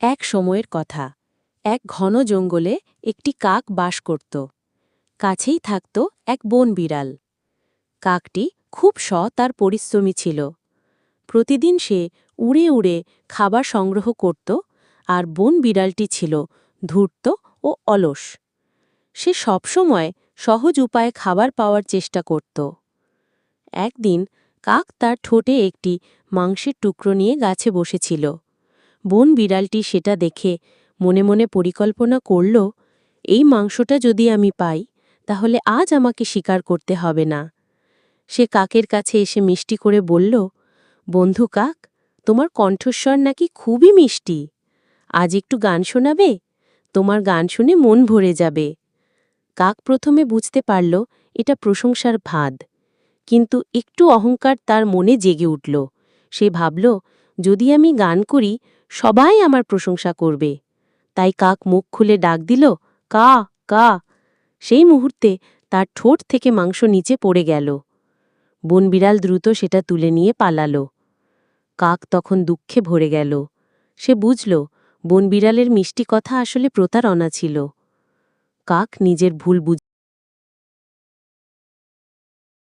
এক সময়ের কথা। এক ঘন জঙ্গলে একটি কাক বাস করত। কাছেই থাকত এক বন বিড়াল। কাকটি খুব সৎ তার পরিশ্রমী ছিল। প্রতিদিন সে উড়ে উড়ে খাবার সংগ্রহ করত আর বন বিড়ালটি ছিল ধূর্ত ও অলস। সে সবসময় সহজ উপায়ে খাবার পাওয়ার চেষ্টা করত। একদিন কাক তার ঠোঁটে একটি মাংসের টুকরো নিয়ে গাছে বসেছিল। বন বিড়ালটি সেটা দেখে মনে মনে পরিকল্পনা করল, এই মাংসটা যদি আমি পাই, তাহলে আজ আমাকে শিকার করতে হবে না। সে কাকের কাছে এসে মিষ্টি করে বলল, বন্ধু কাক, তোমার কণ্ঠস্বর নাকি খুবই মিষ্টি। আজ একটু গান শোনাবে? তোমার গান শুনে মন ভরে যাবে। কাক প্রথমে বুঝতে পারল এটা প্রশংসার ভাদ, কিন্তু একটু অহংকার তার মনে জেগে উঠল। সে ভাবল যদি আমি গান করি, সবাই আমার প্রশংসা করবে। তাই কাক মুখ খুলে ডাক দিল, কা কা। সেই মুহূর্তে তার ঠোঁট থেকে মাংস নিচে পড়ে গেল। বনবিড়াল দ্রুত সেটা তুলে নিয়ে পালাল। কাক তখন দুঃখে ভরে গেল। সে বুঝল বনবিড়ালের মিষ্টি কথা আসলে প্রতারণা ছিল। কাক নিজের ভুল বুঝ